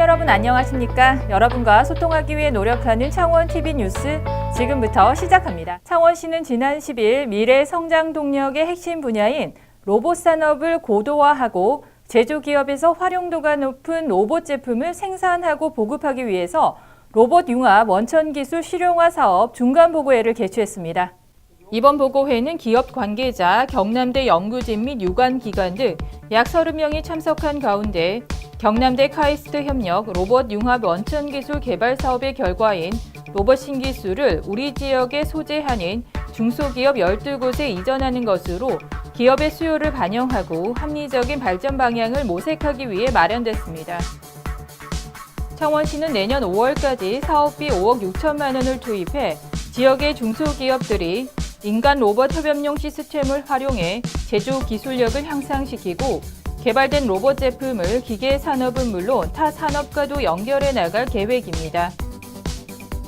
여러분 안녕하십니까? 여러분과 소통하기 위해 노력하는 창원 TV 뉴스 지금부터 시작합니다. 창원시는 지난 10일 미래 성장 동력의 핵심 분야인 로봇 산업을 고도화하고 제조 기업에서 활용도가 높은 로봇 제품을 생산하고 보급하기 위해서 로봇 융합 원천 기술 실용화 사업 중간 보고회를 개최했습니다. 이번 보고회는 기업 관계자, 경남대 연구진 및 유관 기관 등 약 30명이 참석한 가운데 경남대 카이스트 협력 로봇 융합 원천 기술 개발 사업의 결과인 로봇 신기술을 우리 지역에 소재하는 중소기업 12곳에 이전하는 것으로 기업의 수요를 반영하고 합리적인 발전 방향을 모색하기 위해 마련됐습니다. 창원시는 내년 5월까지 사업비 5억 6천만 원을 투입해 지역의 중소기업들이 인간 로봇 협업용 시스템을 활용해 제조 기술력을 향상시키고 개발된 로봇 제품을 기계 산업은 물론 타 산업과도 연결해 나갈 계획입니다.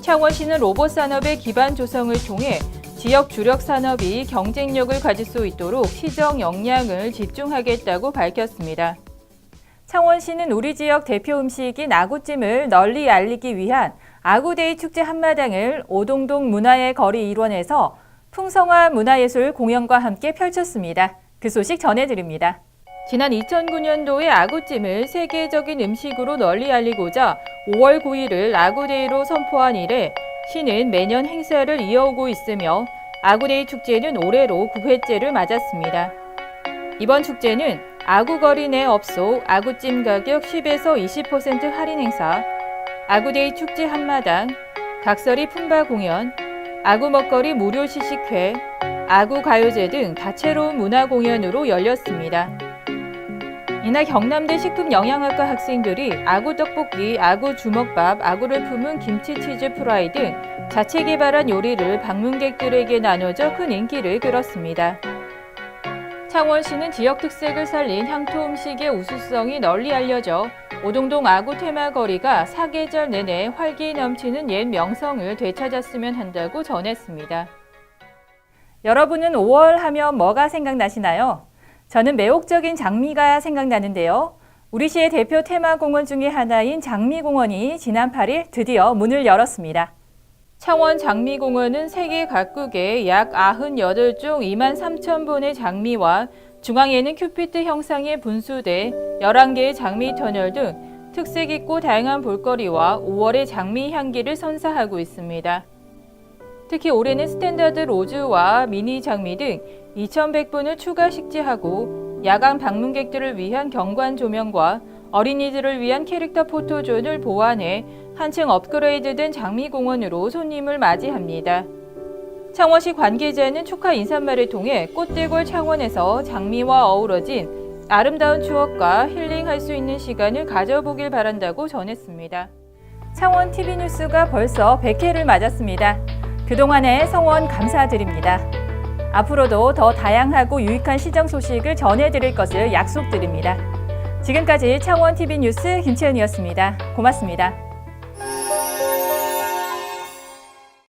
창원시는 로봇 산업의 기반 조성을 통해 지역 주력 산업이 경쟁력을 가질 수 있도록 시정 역량을 집중하겠다고 밝혔습니다. 창원시는 우리 지역 대표 음식인 아구찜을 널리 알리기 위한 아구데이 축제 한마당을 오동동 문화의 거리 일원에서 풍성한 문화예술 공연과 함께 펼쳤습니다. 그 소식 전해드립니다. 지난 2009년도에 아구찜을 세계적인 음식으로 널리 알리고자 5월 9일을 아구데이로 선포한 이래 시는 매년 행사를 이어오고 있으며 아구데이 축제는 올해로 9회째를 맞았습니다. 이번 축제는 아구거리 내 업소 아구찜 가격 10에서 20% 할인 행사, 아구데이 축제 한마당, 닭서리 품바 공연, 아구 먹거리 무료 시식회, 아구 가요제 등 다채로운 문화 공연으로 열렸습니다. 이날 경남대 식품영양학과 학생들이 아구 떡볶이, 아구 주먹밥, 아구를 품은 김치 치즈 프라이 등 자체 개발한 요리를 방문객들에게 나눠줘 큰 인기를 끌었습니다. 창원시는 지역 특색을 살린 향토 음식의 우수성이 널리 알려져 오동동 아구 테마거리가 사계절 내내 활기 넘치는 옛 명성을 되찾았으면 한다고 전했습니다. 여러분은 5월 하면 뭐가 생각나시나요? 저는 매혹적인 장미가 생각나는데요. 우리 시의 대표 테마공원 중의 하나인 장미공원이 지난 8일 드디어 문을 열었습니다. 창원 장미공원은 세계 각국의 약 98종 2만 3천 본의 장미와 중앙에는 큐피트 형상의 분수대 11개의 장미 터널 등 특색 있고 다양한 볼거리와 5월의 장미 향기를 선사하고 있습니다. 특히 올해는 스탠다드 로즈와 미니 장미 등 2,100분을 추가 식재하고 야간 방문객들을 위한 경관 조명과 어린이들을 위한 캐릭터 포토존을 보완해 한층 업그레이드된 장미공원으로 손님을 맞이합니다. 창원시 관계자는 축하 인사말을 통해 꽃대골 창원에서 장미와 어우러진 아름다운 추억과 힐링할 수 있는 시간을 가져보길 바란다고 전했습니다. 창원 TV 뉴스가 벌써 100회를 맞았습니다. 그동안의 성원 감사드립니다. 앞으로도 더 다양하고 유익한 시정 소식을 전해드릴 것을 약속드립니다. 지금까지 창원 TV 뉴스 김채은이었습니다. 고맙습니다.